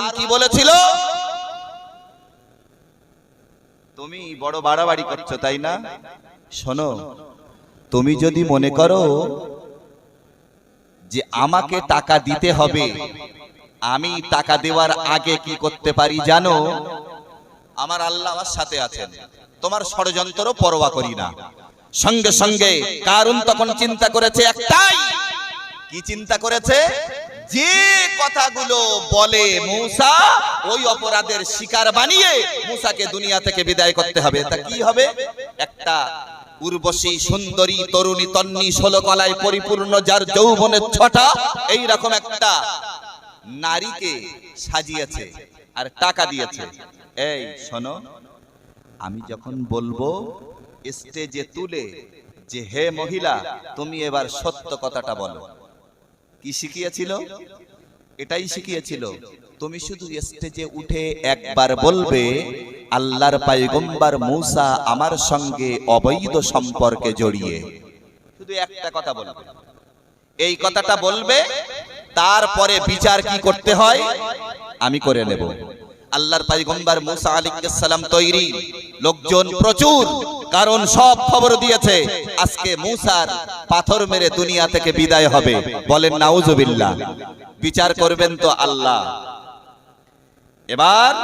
কারণ কি বলেছিল? তুমি বড় বাড়াবাড়ি করছ তাই না? শোনো তুমি যদি মনে করো যে আমাকে টাকা দিতে হবে আমি টাকা দেওয়ার আগে কি করতে পারি জানো? আমার আল্লাহ আমার সাথে আছেন। তোমার ষড়যন্ত্র পরোয়া করি না। সঙ্গে সঙ্গে কারণ তখন চিন্তা করেছে একটাই। কি চিন্তা করেছে? যে কথাগুলো বলে মূসা, ওই অপরাধের শিকার বানিয়ে মূসাকে দুনিয়া থেকে বিদায় করতে হবে। তা কি হবে? একটা উর্বশী, সুন্দরী, তরুণী, তন্নি, ষোলো কলায় পরিপূর্ণ, যার যৌবনের ছটা এই রকম একটা নারীকে সাজিয়েছে আর টাকা দিয়েছে। এই, শোনো, আমি যখন বলব, স্টেজে তুলে যে, হে মহিলা, তুমি এবার সত্য কথাটা বলো। কি শিখিয়েছিল? এটাই শিখিয়েছিল তুমি শুধু স্টেজে উঠে একবার বলবে আল্লাহর পাইগম্বার মূসা আমার সঙ্গে অবৈধ সম্পর্কে জড়িয়ে। শুধু একটা কথা বলবে। এই কথাটা বলবে তারপরে বিচার কি করতে হয়? আমি করে নেব। আল্লাহর পাইগম্বার মুসা আলাইহিস সালাম তৈরি। লোকজন প্রচুর। কারণ সব খবর দিয়েছে, আজকে মুসার পাথর মেরে দুনিয়া থেকে বিদায় হবে। বলেন, নাউজুবিল্লাহ। বিচার করবেন তো আল্লাহ। এবার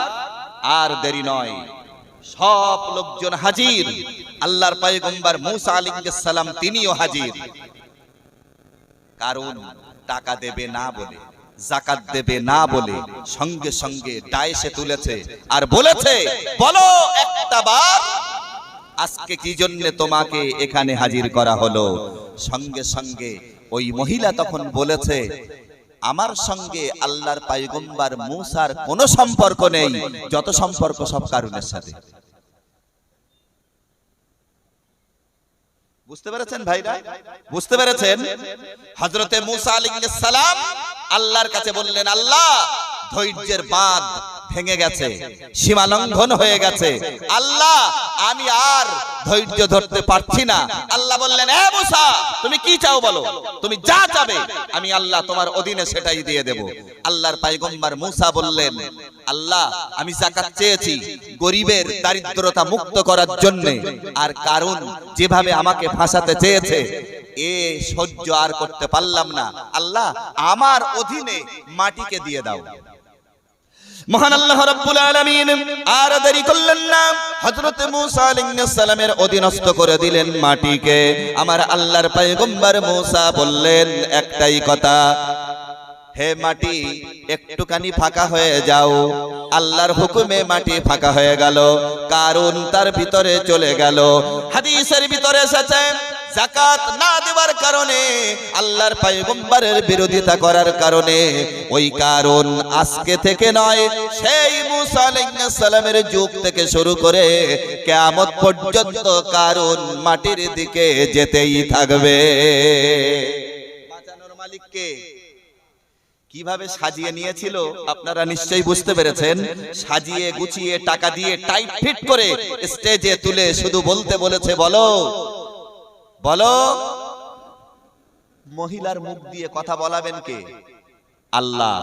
আর দেরি নয়। সব লোকজন হাজির। আল্লাহর পাইগম্বার মুসা সালাম, তিনিও হাজির। কারণ টাকা দেবে না বলে জাকাত দেবে না বলে সঙ্গে সঙ্গে ডায়েসে তুলেছে। আর বলেছে, বলো একটা বার আজকে কি জন্য তোমাকে এখানে হাজির করা হলো? সঙ্গে সঙ্গে ওই মহিলা তখন বলেছে, আমার সঙ্গে আল্লাহর পাইগম্বার মুসার কোনো সম্পর্ক নেই, যত সম্পর্ক সব কারণের সাথে। বুঝতে পেরেছেন ভাইরা? বুঝতে পেরেছেন? হজরতে মুসা আলাইহিস সালাম আল্লাহর কাছে বললেন, আল্লাহ, ধৈর্যের বাঁধ ভেঙে গেছে সীমা লঙ্ঘন হয়ে গেছে। আল্লাহ, আমি আর ধৈর্য ধরতে পারছি না। আল্লাহ বললেন, এ মুসা, তুমি কি চাও বলো? তুমি যা চাবে, আমি আল্লাহ তোমার অধীনে সেটাই দিয়ে দেব। আল্লাহর পাইগম্বার মুসা বললেন, আল্লাহ, আমি জাকাত চেয়েছি গরিবের দারিদ্রতা মুক্ত করার জন্য। আর কারণ যেভাবে আমাকে ফাঁসাতে চেয়েছে, এ সহ্য আর করতে পারলাম না। আল্লাহ, আমার অধীনে মাটিকে দিয়ে দাও। মহান আল্লাহ রাব্বুল আলামিন আর দেরি করলেন না। হযরত মূসা আলাইহিস সালামের অধীনস্থ করে দিলেন মাটিকে। আমার আল্লাহর পয়গম্বর বললেন, একটাই কথা, হে মাটি, একটুখানি ফাঁকা হয়ে যাও। আল্লাহর হুকুমে মাটি ফাঁকা হয়ে গেল, কারণ তার ভিতরে চলে গেল। হাদিসের ভিতরে এসেছে জাকাত না দেওয়ার কারণে, আল্লাহর পয়গম্বরের বিরোধিতা করার কারণে, ওই কারণ আজকে থেকে নয়, সেই মুসা যুগ থেকে শুরু করে কিয়ামত পর্যন্ত কারণ মাটির দিকে যেতেই থাকবে। বাঁচানোর মালিককে কীভাবে সাজিয়ে নিয়েছিল, আপনারা নিশ্চয়ই বুঝতে পেরেছেন। সাজিয়ে গুছিয়ে টাকা দিয়ে টাইট ফিট করে স্টেজে তুলে শুধু বলতে বলেছে, বলো বলো মহিলার মুখ দিয়ে কথা বলাবেন কে? আল্লাহ।